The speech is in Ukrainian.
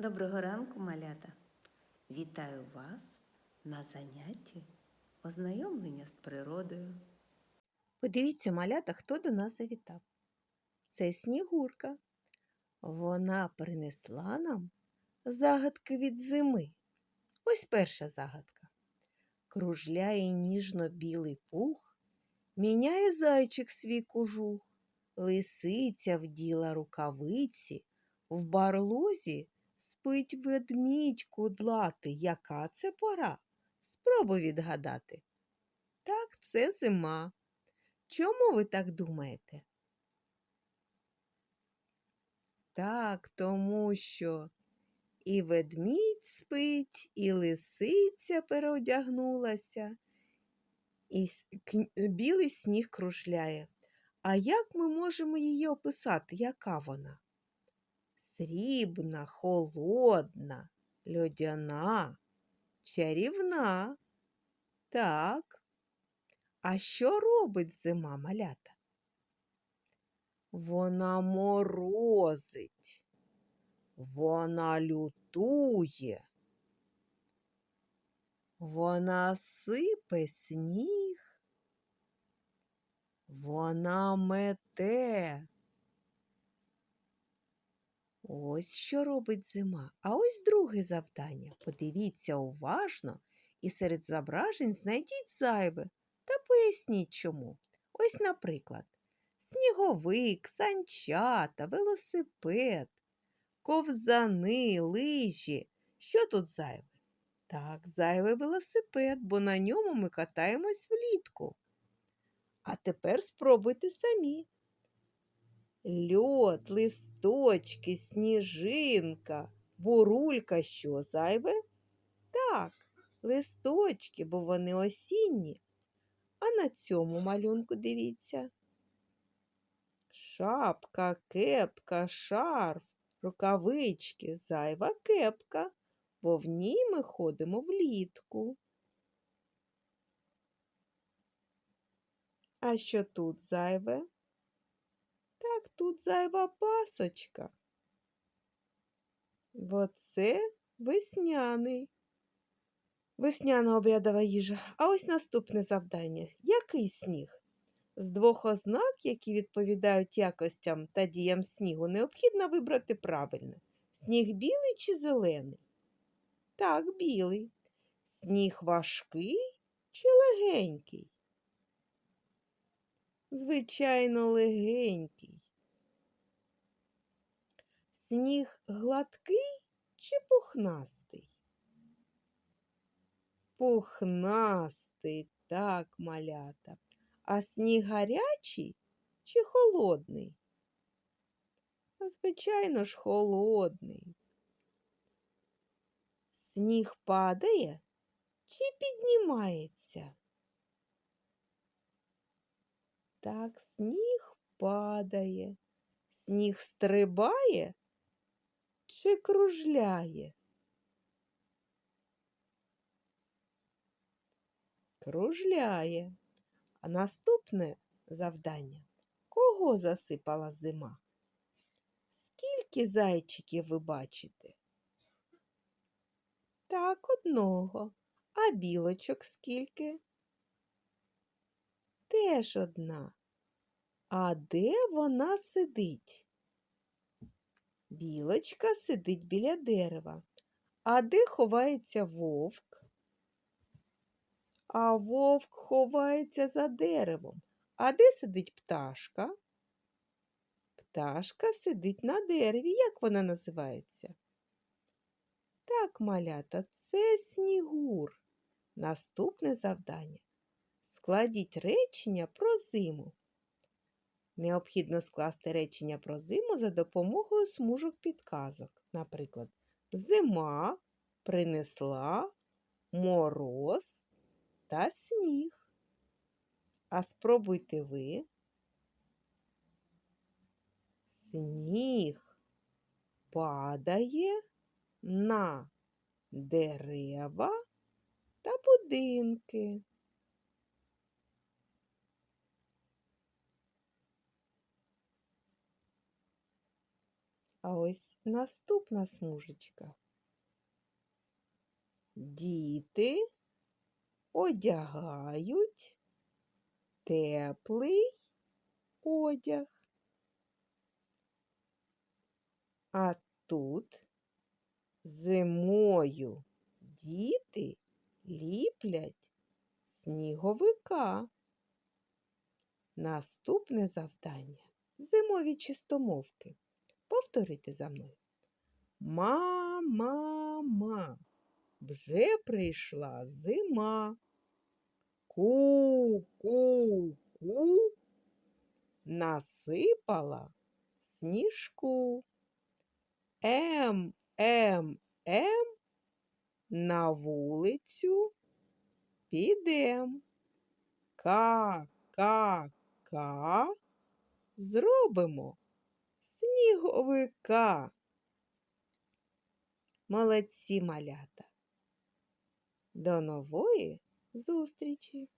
Доброго ранку, малята! Вітаю вас на занятті ознайомлення з природою. Подивіться, малята, хто до нас завітав. Це Снігурка. Вона принесла нам загадки від зими. Ось перша загадка. Кружляє ніжно-білий пух, міняє зайчик свій кожух, лисиця вділа рукавиці, в барлозі спить ведмідь кудлатий. Яка це пора? Спробуй відгадати. Так, це зима. Чому ви так думаєте? Так, тому що і ведмідь спить, і лисиця переодягнулася, і білий сніг кружляє. А як ми можемо її описати? Яка вона? Срібна, холодна, льодяна, чарівна. Так. А що робить зима малята? Вона морозить, вона лютує, вона сипе сніг, вона мете. Ось що робить зима. А ось друге завдання. Подивіться уважно і серед зображень знайдіть зайве та поясніть чому. Ось, наприклад, сніговик, санчата, велосипед, ковзани, лижі. Що тут зайве? Так, зайвий велосипед, бо на ньому ми катаємось влітку. А тепер спробуйте самі. Льод, листочки, сніжинка, бурулька що зайве? Так, листочки, бо вони осінні. А на цьому малюнку дивіться. Шапка, кепка, шарф, рукавички, зайва кепка, бо в ній ми ходимо влітку. А що тут зайве? Так, тут зайва пасочка. Бо це весняний. Весняна обрядова їжа. А ось наступне завдання. Який сніг? З двох ознак, які відповідають якостям та діям снігу, необхідно вибрати правильно. Сніг білий чи зелений? Так, білий. Сніг важкий чи легенький? Звичайно, легенький. Сніг гладкий чи пухнастий? Пухнастий, так, малята. А сніг гарячий чи холодний? Звичайно ж, холодний. Сніг падає чи піднімається? Так, сніг падає, сніг стрибає чи кружляє? Кружляє. А наступне завдання. Кого засипала зима? Скільки зайчиків ви бачите? Так, одного. А білочок скільки? Теж одна. А де вона сидить? Білочка сидить біля дерева. А де ховається вовк? А вовк ховається за деревом. А де сидить пташка? Пташка сидить на дереві. Як вона називається? Так, малята, це снігур. Наступне завдання. Складіть речення про зиму. Необхідно скласти речення про зиму за допомогою смужок підказок. Наприклад, зима принесла мороз та сніг. А спробуйте ви. Сніг падає на дерева та будинки. А ось наступна смужечка. Діти одягають теплий одяг. А тут зимою діти ліплять сніговика. Наступне завдання зимові чистомовки. Повторюйте за мною. Ма-ма-ма, вже прийшла зима. Ку-ку-ку, насипала сніжку. Ем, ем, ем, на вулицю підем. Ка-ка-ка, зробимо сніговика. Молодці малята. До нової зустрічі!